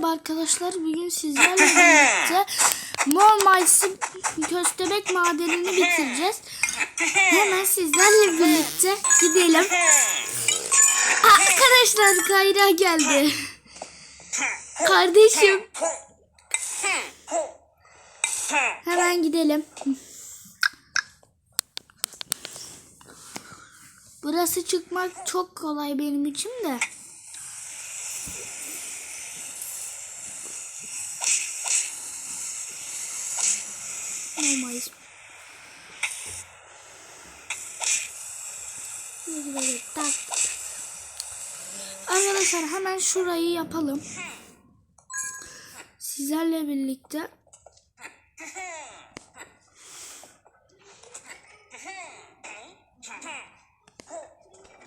Merhaba arkadaşlar. Bugün sizlerle birlikte Mormais'in köstebek madenini bitireceğiz. Hemen sizlerle birlikte gidelim. Arkadaşlar Kayra geldi. Kardeşim. Hemen gidelim. Burası çıkmak çok kolay benim için de. Arkadaşlar hemen şurayı yapalım. Sizlerle birlikte.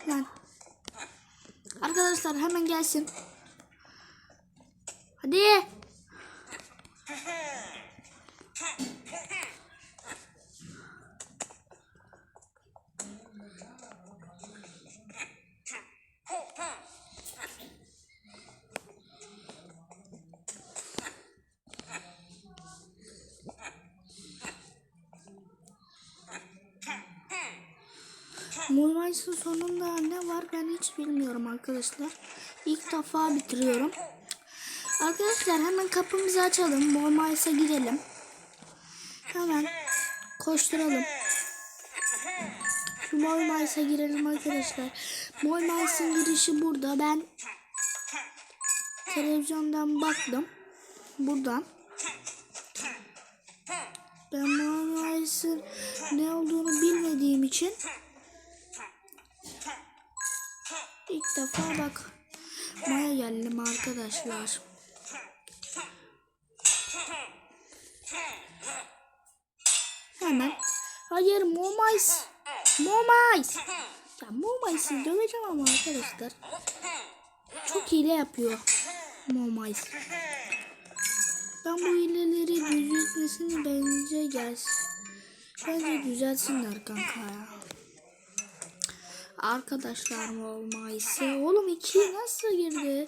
Lan. Arkadaşlar hemen gelsin. Hadi. Mormais'in sonunda ne var ben hiç bilmiyorum arkadaşlar. İlk defa bitiriyorum. Arkadaşlar hemen kapımızı açalım. Mormais'e girelim. Hemen koşturalım. Şu Mormais'e girelim arkadaşlar. Mormais'in girişi burada. Ben televizyondan baktım. Buradan. Ben Mormais'in ne olduğunu bilmediğim için İlk defa bak Maya geldim arkadaşlar. Hemen. Hayır Momais. Momais. Ya Momais'i döveceğim ama arkadaşlar. Çok hile yapıyor Momais. Ben bu hileleri düzeltmesini bence gelsin. Bence düzelsinler kanka ya. Arkadaşlar mı olmaysa. Oğlum iki nasıl girdi?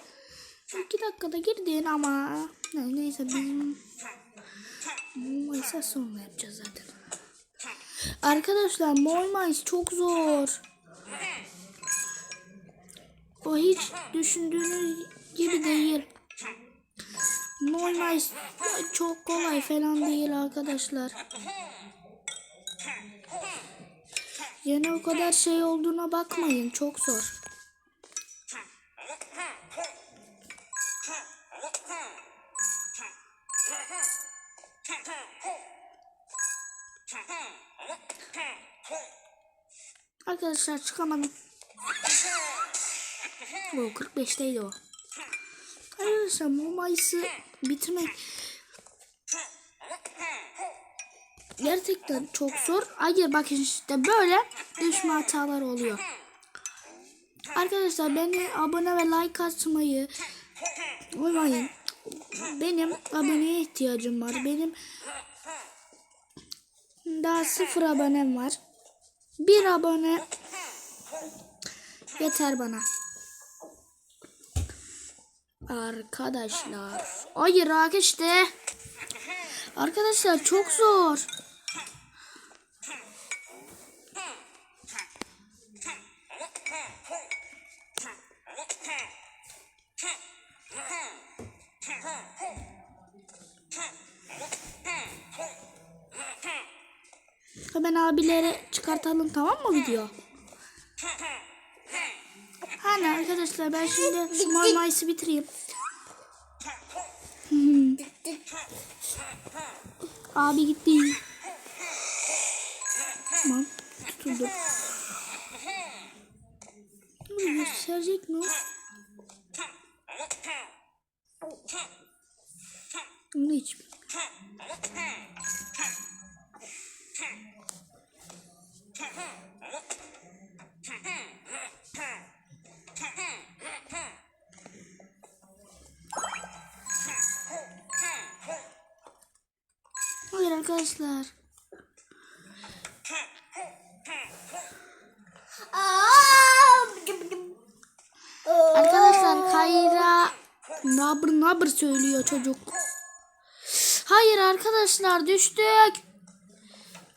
İki dakikada girdin ama. Ne, neyse bizim Molmaysa sonra yapacağız zaten. Arkadaşlar Molmays çok zor. O hiç düşündüğünüz gibi değil. Molmays çok kolay falan değil arkadaşlar. Yani o kadar şey olduğuna bakmayın. Çok zor. Arkadaşlar çıkamadım. O 45'teydi o. Arkadaşlar bu Mayıs'ı bitirmek gerçekten çok zor. Hayır bakın işte böyle düşme hatalar oluyor. Arkadaşlar beni abone ve like atmayı unutmayın. Benim aboneye ihtiyacım var. Benim daha sıfır abonem var. Bir abone yeter bana. Arkadaşlar. Hayır işte. Arkadaşlar çok zor. Hemen abilere çıkartalım tamam mı video? Hani arkadaşlar ben şimdi Small Mice'ı bitireyim. Abi gitti. Tamam tutuldu. Bunu gösterecek mi? Bunu hiç Hayır arkadaşlar. Kayra Nabr nabır söylüyor çocuk. Hayır arkadaşlar düştük.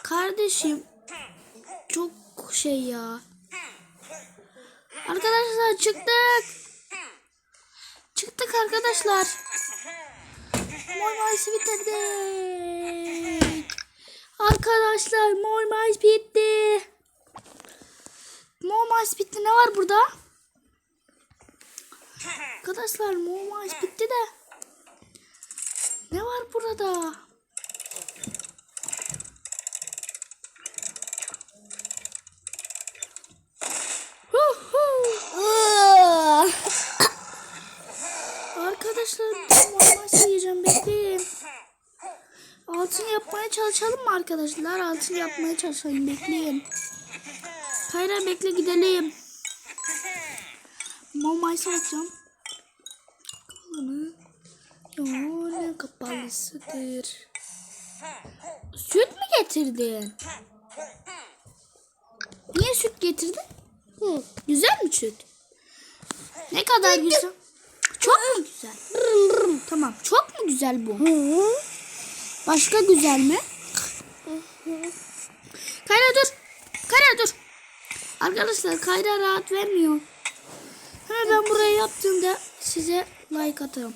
Kardeşim çok şey ya. Arkadaşlar çıktık. Çıktık arkadaşlar. Mor Mayıs'ı bitirdik. Arkadaşlar Mor Mayıs bitti. Mor Mayıs bitti. Ne var burada? Arkadaşlar Mayıs bitti de. Ne var burada? Huhu. Arkadaşlar Mor yiyeceğim bekleyin. Altın yapmaya çalışalım mı arkadaşlar? Altın yapmaya çalışalım bekleyin. Hayır bekle gidelim. Mamayı soracağım. Kalanı. Ya ne kapalısıdır. Süt mü getirdin? Niye süt getirdin? Hı. Güzel mi süt? Ne kadar güzel? Çok mu güzel? Tamam. Çok mu güzel bu? Başka güzel mi? Kayra dur. Kayra dur. Arkadaşlar Kayra rahat vermiyor. Hemen ben burayı yaptığımda size like atarım.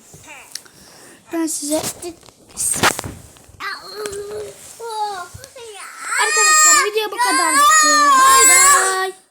Ben size Arkadaşlar video bu kadardı. Bay bay.